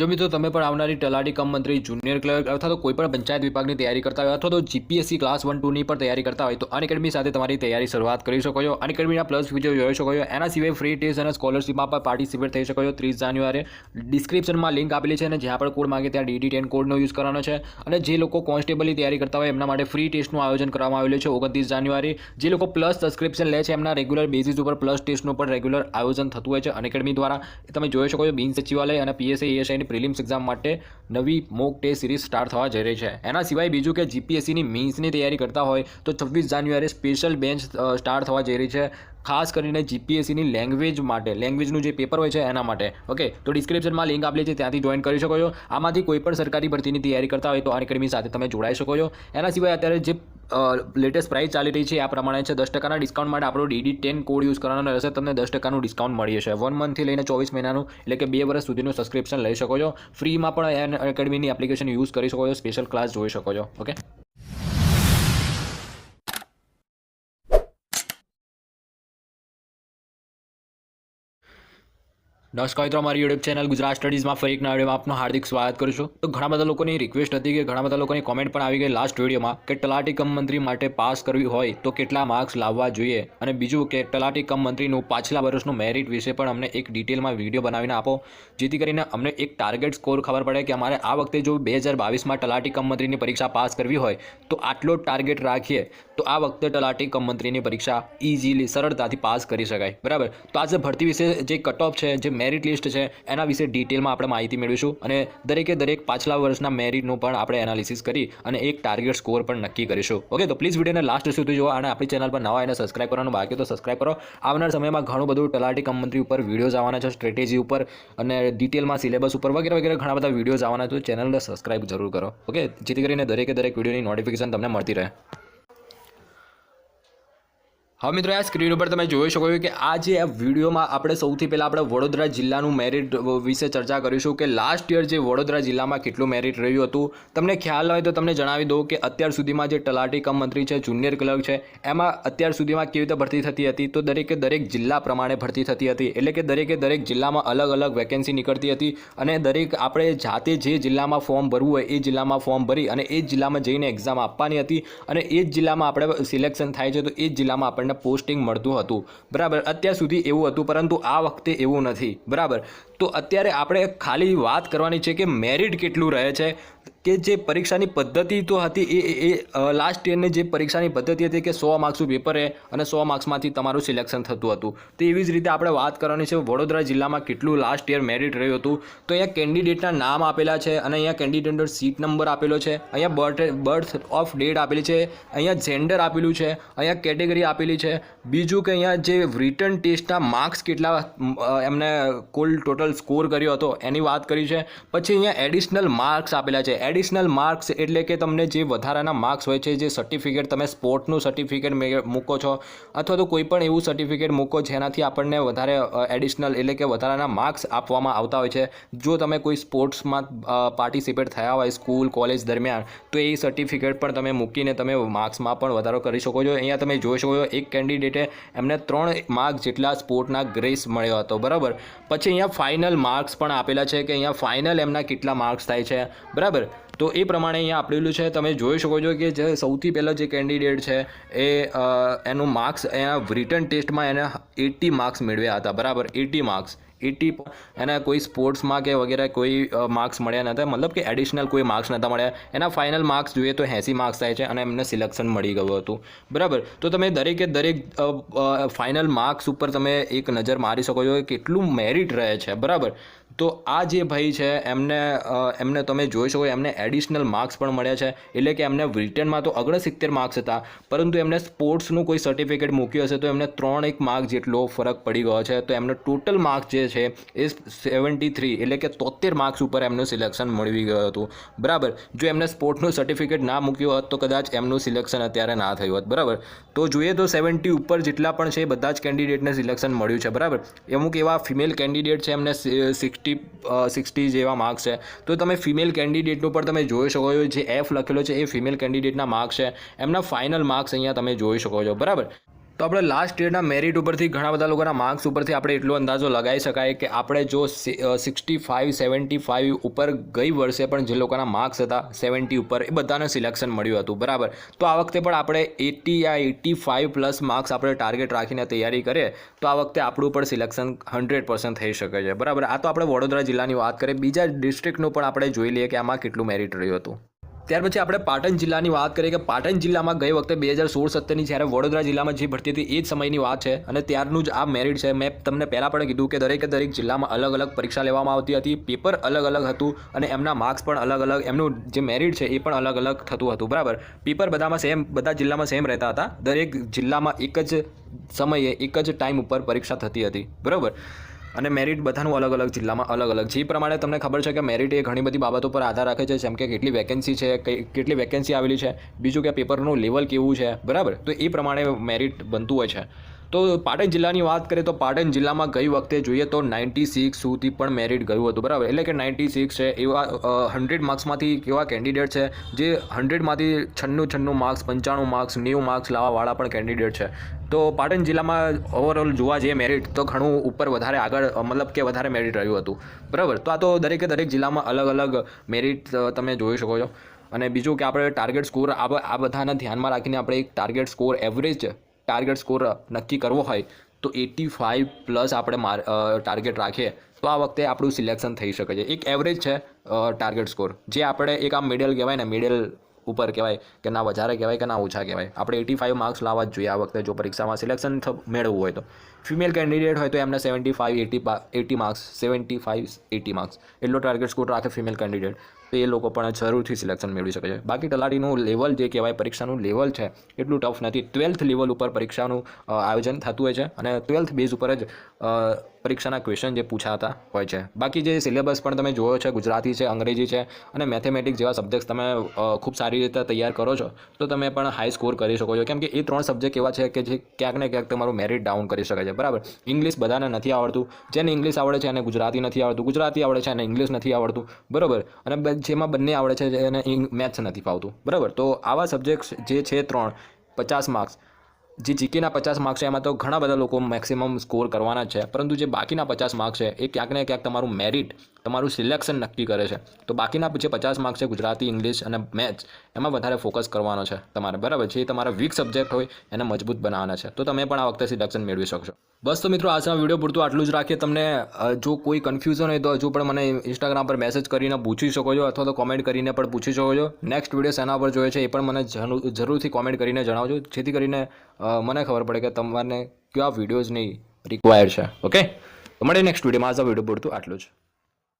જો મિત્રો તમે પણ આવનારી તલાટી કમ મંત્રી, જુનિયર ક્લર્ક અથવા તો કોઈ પણ પંચાયત વિભાગની તૈયારી કરતા હોય અથવા તો જીપીએસસી ક્લાસ વન ટુની પણ તૈયારી કરતા હોય તો અન સાથે તમારી તૈયારી શરૂઆત કરી શકો છો. અન પ્લસ વીડિયો જોઈ શકો છો. એના સિવાય ફ્રી ટેસ્ટ અને સ્કોલરશીપમાં પણ પાર્ટિસિપેટ થઈ શકો છો. ત્રીસ જાન્યુઆરી ડિસ્ક્રિપ્શનમાં લિંક આપેલી છે અને જ્યાં પણ કોડ માંગે ત્યાં ડીડી ટેન કોડનો યુઝ કરવાનો છે. અને જે લોકો કોન્સ્ટેબલની તૈયારી કરતા હોય એમના માટે ફ્રી ટેસ્ટનું આયોજન કરવામાં આવેલું છે ઓગણત્રીસ જાન્યુઆરી જે લોકો પ્લસ સબસ્ક્રિપ્શન લે છે એમના રેગ્યુલર બેઝિસ ઉપર પ્લસ ટેસ્ટનું પણ રેગ્યુલર આયોજન થતું હોય છે. અન એકેડમી દ્વારા તમે જોઈ શકો છો બિન સચિવાલય અને પીએસઆઈ એએસઆઈની પ્રિલિમ્સ એક્ઝામ માટે નવી મોક ટેસ્ટ સિરીઝ સ્ટાર્ટ થવા જઈ રહી છે. એના સિવાય બીજું કે જીપીએસસીની મીન્સની તૈયારી કરતા હોય તો છવ્વીસ જાન્યુઆરી સ્પેશિયલ બેન્ચ સ્ટાર્ટ થવા જઈ રહી છે. ખાસ કરીને જીપીએસસીની લેંગ્વેજ માટે લેંગ્વેજનું જે પેપર હોય છે એના માટે. ઓકે તો ડિસ્ક્રિપ્શનમાં લિંક આપેલી છે, ત્યાંથી જોઈન કરી શકો છો. આમાંથી કોઈ પણ સરકારી ભરતીની તૈયારી કરતા હોય તો આ એકેડમી સાથે તમે જોડાઈ શકો છો. એના સિવાય અત્યારે જે લેટેસ્ટ પ્રાઇસ ચાલી રહી છે, આ પ્રમાણે છે, દસ ટકાના ડિસ્કાઉન્ટ માટે આપણો ડીડી ટેન કોડ યુઝ કરવાનો રહેશે, તમને દસ ટકાનું ડિસ્કાઉન્ટ મળી જશે. વન મંથથી લઈને ચોવીસ મહિનાનું, એટલે કે બે વર્ષ સુધીનું સબસ્ક્રિપ્શન લઈ શકો છો. ફ્રીમાં પણ એન એકેડમીની એપ્લિકેશન યુઝ કરી શકો છો સ્પેશિયલ ક્લાસ જોઈ શકો છો. ઓકે નમસ્કાર મારી યુટ્યુબ ચેનલ ગુજરાત સ્ટડીઝમાં ફરી એક વિડીયોમાં આપનું હાર્દિક સ્વાગત કરું છું. તો ઘણા બધા લોકોની રિક્વેસ્ટ હતી કે ઘણા બધા લોકોની કોમેન્ટ પણ આવી ગઈ લાસ્ટ વિડીયોમાં કે તલાટી કમ મંત્રી માટે પાસ કરવી હોય તો કેટલા માર્ક્સ લાવવા જોઈએ? અને બીજું કે તલાટી કમ મંત્રીનું પાછલા વર્ષનું મેરિટ વિશે પણ અમને એક ડિટેલમાં વીડિયો બનાવીને આપો. જેથી કરીને અમને એક ટાર્ગેટ સ્કોર ખબર પડે કે અમારે આ વખતે જો બે હજાર બાવીસમાં તલાટી કમ મંત્રીની પરીક્ષા પાસ કરવી હોય તો આટલો ટાર્ગેટ રાખીએ, તો આ વખતે તલાટી કમ મંત્રીની પરીક્ષા ઇઝીલી સરળતાથી પાસ કરી શકાય. બરાબર? તો આજે ભરતી વિશે જે કટ છે, જે મેરિટ લિસ્ટ છે. એના વિશે ડિટેલમાં આપણે માહિતી મેળવીશું અને દરેકે દરેક પાછલા વર્ષના મેરિટનું પણ આપણે એનાલિસિસ કરી અને એક ટાર્ગેટ સ્કોર પણ નક્કી કરીશું. ઓકે તો પ્લીઝ વિડીયોને લાસ્ટ સુધી જોવા અને આપણી ચેનલ પર નવા એને સબસ્ક્રાઇબ કરવાનું બાકી તો સબસ્ક્રાઇબ કરો. આવનાર સમયમાં ઘણું બધું તલાટી કંપની ઉપર વિડીયોઝ આવવાના છે સ્ટ્રેટેજી ઉપર અને ડિટેલમાં સિલેબસ ઉપર વગેરે વગેરે ઘણા બધા વિડીયોઝ આવવાના છે ચેનલને સબસ્ક્રાઇબ જરૂર કરો. ઓકે જેથી કરીને દરેકે દરેક વિડીયોની નોટિફિકેશન તમને મળતી રહે. હવે મિત્રો, આ સ્ક્રીન ઉપર તમે જોઈ શકો છો કે આ જે વિડીયોમાં આપણે સૌથી પહેલાં આપણે વડોદરા જિલ્લાનું મેરિટ વિશે ચર્ચા કરીશું કે લાસ્ટ યર જે વડોદરા જિલ્લામાં કેટલું મેરિટ રહ્યું હતું. તમને ખ્યાલ હોય તો તમને જણાવી દઉં કે અત્યાર સુધીમાં જે તલાટી કમ મંત્રી છે જુનિયર ક્લર્ક છે, એમાં અત્યાર સુધીમાં કેવી રીતે ભરતી થતી હતી તો દરેકે દરેક જિલ્લા પ્રમાણે ભરતી થતી હતી. એટલે કે દરેકે દરેક જિલ્લામાં અલગ અલગ વેકેન્સી નીકળતી હતી અને દરેક આપણે જાતે જે જિલ્લામાં ફોર્મ ભરવું હોય એ જિલ્લામાં ફોર્મ ભરી અને એ જ જિલ્લામાં જઈને એક્ઝામ આપવાની હતી અને એ જ જિલ્લામાં આપણે સિલેક્શન થાય છે તો એ જ જિલ્લામાં આપણને પોસ્ટિંગ મળતું હતું. બરાબર, અત્યાર સુધી એવું હતું, પરંતુ આ વખતે એવું નથી. બરાબર? તો અત્યારે આપણે ખાલી વાત કરવાની છે કે મેરિટ કેટલું રહે છે? કે જે પરીક્ષાની પદ્ધતિ તો હતી એ એ લાસ્ટ યરની જે પરીક્ષાની પદ્ધતિ હતી કે સો માર્ક્સનું પેપર છે અને સો માર્ક્સમાંથી તમારું સિલેક્શન થતું હતું. તો એવી જ રીતે આપણે વાત કરવાની છે વડોદરા જિલ્લામાં કેટલું લાસ્ટ યર મેરિટ રહ્યું હતું. તો અહીંયા કેન્ડિડેટના નામ આપેલા છે અને અહીંયા કેન્ડિડેટનો સીટ નંબર આપેલો છે. અહીંયા બર્થ બર્થ ઓફ ડેટ આપેલી છે. અહીંયા જેન્ડર આપેલું છે. અહીંયા કેટેગરી આપેલી છે. બીજું કે અહીંયા જે રિટર્ન ટેસ્ટના માર્ક્સ કેટલા એમને કુલ ટોટલ સ્કોર કર્યો હતો એની વાત કરી છે. પછી અહીંયા એડિશનલ માર્ક્સ આપેલા છે. એડિશનલ માર્ક્સ એટલે કે તમને જે વધારાના માર્ક્સ હોય છે, જે સર્ટિફિકેટ તમે સ્પોર્ટનું સર્ટિફિકેટ મૂકો છો, અથવા તો કોઈ પણ એવું સર્ટિફિકેટ મૂકો જેનાથી આપણને વધારે એડિશનલ એટલે કે વધારાના માર્ક્સ આપવામાં આવતા હોય છે. જો તમે કોઈ સ્પોર્ટ્સમાં પાર્ટિસિપેટ થયા હોય સ્કૂલ કોલેજ દરમિયાન, તો એ સર્ટિફિકેટ પણ તમે મૂકીને તમે માર્ક્સમાં પણ વધારો કરી શકો છો. અહીંયા તમે જોઈ શકો છો, એક કેન્ડિડેટે એમને ત્રણ માર્ક જેટલા સ્પોર્ટના ગ્રેસ મળ્યો હતો, બરાબર? પછી અહીંયા ફાઇનલ માર્ક્સ પણ આપેલા છે કે અહીંયા ફાઇનલ એમના કેટલા માર્ક્સ થાય છે, બરાબર? તો એ પ્રમાણે અહીંયા આપેલું છે. તમે જોઈ શકો છો કે જે સૌથી પહેલાં જે કેન્ડિડેટ છે, એ એનું માર્ક્સ અહીંયા રિટર્ન ટેસ્ટમાં એને એટી માર્ક્સ મેળવ્યા હતા. બરાબર? એટી માર્ક્સ એટી એના કોઈ સ્પોર્ટ્સમાં કે વગેરે કોઈ માર્ક્સ મળ્યા નહોતા. મતલબ કે એડિશનલ કોઈ માર્ક્સ નહોતા મળ્યા. એના ફાઇનલ માર્ક્સ જોઈએ તો એંસી માર્ક્સ થાય છે અને એમને સિલેક્શન મળી ગયું હતું. બરાબર? તો તમે દરેકે દરેક ફાઇનલ માર્ક્સ ઉપર તમે એક નજર મારી શકો છો કેટલું મેરિટ રહે છે. બરાબર? તો આ જે ભાઈ છે, એમને એમને તમે જોઈ શકો, એમને એડિશનલ માર્ક્સ પણ મળ્યા છે. એટલે કે એમને રિટર્નમાં તો ઓગણસિત્તેર માર્ક્સ હતા, પરંતુ એમને સ્પોર્ટ્સનું કોઈ સર્ટિફિકેટ મૂક્યું હશે તો એમને ત્રણ એક માર્ક જેટલો ફરક પડી ગયો છે. તો એમનો ટોટલ માર્ક્સ જે છે, એ સેવન્ટી થ્રી એટલે કે તોતેર માર્ક્સ ઉપર એમનું સિલેક્શન મળી ગયું હતું. બરાબર? જો એમને સ્પોર્ટ્સનું સર્ટિફિકેટ ના મૂક્યું હોત, તો કદાચ એમનું સિલેક્શન અત્યારે ના થયું હોત. બરાબર? તો જોઈએ તો સેવન્ટી ઉપર જેટલા પણ છે, બધા જ કેન્ડિડેટને સિલેક્શન મળ્યું છે. બરાબર? અમુક એવા ફિમેલ કેન્ડિડેટ છે, એમને સિક્સટી સિક્સટી જેવા માર્ક્સ છે. તો તમે ફિમેલ કેન્ડિડેટનું પણ તમે જોઈ શકો છો જે એફ લખેલો છે એ ફિમેલ કેન્ડિડેટના માર્ક્સ છે. એમના ફાઇનલ માર્ક્સ અહીંયા તમે જોઈ શકો છો. બરાબર? તો આપણે લાસ્ટ યરના મેરિટ ઉપરથી ઘણા બધા લોકોના માર્ક્સ ઉપરથી આપણે એટલો અંદાજો લગાવી શકાય કે આપણે જો સિક્સટી ફાઇવ સેવન્ટી ફાઇવ ઉપર ગઈ વર્ષે પણ જે લોકોના માર્ક્સ હતા સેવન્ટી ઉપર, એ બધાને સિલેક્શન મળ્યું હતું. બરાબર? તો આ વખતે પણ આપણે એટી યા એટી ફાઇવ પ્લસ માર્ક્સ આપણે ટાર્ગેટ રાખીને તૈયારી કરીએ, તો આ વખતે આપણું પણ સિલેક્શન હંડ્રેડ પર્સન્ટ થઈ શકે છે. બરાબર? આ તો આપણે વડોદરા જિલ્લાની વાત કરીએ. બીજા ડિસ્ટ્રિક્ટનું પણ આપણે જોઈ લઈએ કે આમાં કેટલું મેરિટ રહ્યું હતું. ત્યાર પછી આપણે પાટણ જિલ્લાની વાત કરીએ કે પાટણ જિલ્લામાં ગઈ વખતે બે હજાર સોળ સત્તરની જ્યારે વડોદરા જિલ્લામાં જે ભરતી હતી એ જ સમયની વાત છે અને ત્યારનું જ આ મેરિટ છે. મેં તમને પહેલાં પણ કીધું કે દરેકે દરેક જિલ્લામાં અલગ અલગ પરીક્ષા લેવામાં આવતી હતી. પેપર અલગ અલગ હતું અને એમના માર્ક્સ પણ અલગ અલગ, એમનું જે મેરિટ છે એ પણ અલગ અલગ થતું હતું. બરાબર? પેપર બધામાં સેમ બધા જિલ્લામાં સેમ રહેતા હતા. દરેક જિલ્લામાં એક જ સમયે, એક જ ટાઈમ ઉપર પરીક્ષા થતી હતી. બરાબર? અને મેરિટ બધાનું અલગ અલગ, જિલ્લામાં અલગ અલગ. જે પ્રમાણે તમને ખબર છે કે મેરિટ એ ઘણી બધી બાબતો પર આધાર રાખે છે, જેમ કે કેટલી વેકેન્સી છે કેટલી વેકેન્સી આવેલી છે, બીજું કે પેપરનું લેવલ કેવું છે, બરાબર? તો એ પ્રમાણે મેરિટ બનતું હોય છે. તો પાટણ જિલ્લાની વાત કરીએ તો પાટણ જિલ્લામાં ગઈ વખતે જોઈએ તો નાઇન્ટી સિક્સ સુધી પણ મેરિટ ગયું હતું, બરાબર? એટલે કે નાઇન્ટી સિક્સ છે, એવા હંડ્રેડ માર્ક્સમાંથી કેવા કેન્ડિડેટ છે, જે હંડ્રેડમાંથી છન્નું છન્નું માર્ક્સ પંચાણું માર્ક્સ નેવું માર્ક્સ લાવવાવાળા પણ કેન્ડિડેટ છે. તો પાટણ જિલ્લામાં ઓવરઓલ જોવા જઈએ મેરિટ તો ઘણું ઉપર વધારે આગળ મતલબ કે વધારે મેરિટ રહ્યું હતું. બરાબર? તો આ તો દરેકે દરેક જિલ્લામાં અલગ અલગ મેરિટ તમે જોઈ શકો છો. અને બીજું કે આપણે ટાર્ગેટ સ્કોર આ બધાને ધ્યાનમાં રાખીને આપણે એક target score average target score નક્કી કરવો હોય, તો એટી ફાઇવ પ્લસ આપણે માર ટાર્ગેટ રાખીએ. તો આ વખતે આપણું સિલેક્શન થઈ શકે છે. એક એવરેજ છે ટાર્ગેટ સ્કોર જે આપણે એક આમ મિડલ કહેવાય ને મિડલ ઉપર કહેવાય કે ના વધારે કહેવાય કે ના ઓછા કહેવાય. આપણે એટી ફાઇવ માર્ક્સ લાવવા જ જોઈએ આ વખતે જો પરીક્ષામાં સિલેક્શન મેળવવું હોય તો. ફિમેલ કેન્ડિડેટ હોય તો એમને seventy five eighty eighty marks seventy five eighty marks એટલો ટાર્ગેટ સ્કોર રાખે ફિમેલ કેન્ડિડેટ તો એ લોકો પણ જરૂરથી સિલેક્શન મેળવી શકે છે. બાકી તલાટીનું લેવલ જે કહેવાય, પરીક્ષાનું લેવલ છે, એટલું ટફ નથી. ટ્વેલ્થ લેવલ ઉપર પરીક્ષાનું આયોજન થતું હોય છે અને ટ્વેલ્થ બેઝ ઉપર જ પરીક્ષાના ક્વેશ્ચન જે પૂછાતા હોય છે. બાકી જે સિલેબસ પણ તમે જોયો છે, ગુજરાતી છે, અંગ્રેજી છે અને મેથેમેટિક્સ જેવા સબ્જેક્ટ તમે ખૂબ સારી રીતે તૈયાર કરો છો, તો તમે પણ હાઈ સ્કોર કરી શકો છો. કેમ કે એ ત્રણ સબ્જેક્ટ એવા છે કે જે ક્યાંક ને ક્યાંક તમારું મેરિટ ડાઉન કરી શકે છે. બરાબર? ઇંગ્લિશ બધાને નથી આવડતું. જેને ઇંગ્લિશ આવડે છે એને ગુજરાતી નથી આવડતું. ગુજરાતી આવડે છે એને ઇંગ્લિશ નથી આવડતું. બરાબર? અને જેમાં બંને આવડે છે એને મેથ્સ નથી ફાવતું. બરાબર? તો આવા સબ્જેક્ટ્સ જે છે ત્રણ, પચાસ માર્ક્સ જે જીકેના પચાસ માર્ક્સ છે, એમાં તો ઘણા બધા લોકો મેક્સિમમ સ્કોર કરવાના છે. પરંતુ જે બાકીના પચાસ માર્ક્સ છે, એ ક્યાંક ને ક્યાંક તમારું મેરિટ તમારું સિલેક્શન નક્કી કરે છે. તો બાકીના જે પચાસ માર્ક્સ છે, ગુજરાતી, ઇંગ્લિશ અને મેથ્સ, એમાં વધારે ફોકસ કરવાનો છે તમારે, બરાબર? જે તમારા વીક સબ્જેક્ટ હોય, એને મજબૂત બનાવવાના છે. તો તમે પણ આ વખતે સિલેક્શન મેળવી શકશો. બસ, તો મિત્રો, આજના વીડિયો પૂરતું આટલું જ રાખીએ. તમને જો કોઈ કન્ફ્યુઝન હોય તો હજુ પણ મને ઇન્સ્ટાગ્રામ પર મેસેજ કરીને પૂછી શકો છો અથવા તો કોમેન્ટ કરીને પણ પૂછી શકો છો. નેક્સ્ટ વીડિયો સેના પર જોઈએ છે, એ પણ મને જરૂર- જરૂરથી કોમેન્ટ કરીને જણાવજો. જેથી કરીને મને ખબર પડે કે તમારે કયા વિડીયોઝની રિક્વાયર છે. ઓકે તો મળીએ નેક્સ્ટ વિડીયોમાં આજના વીડિયો પૂરતું. આટલું જ.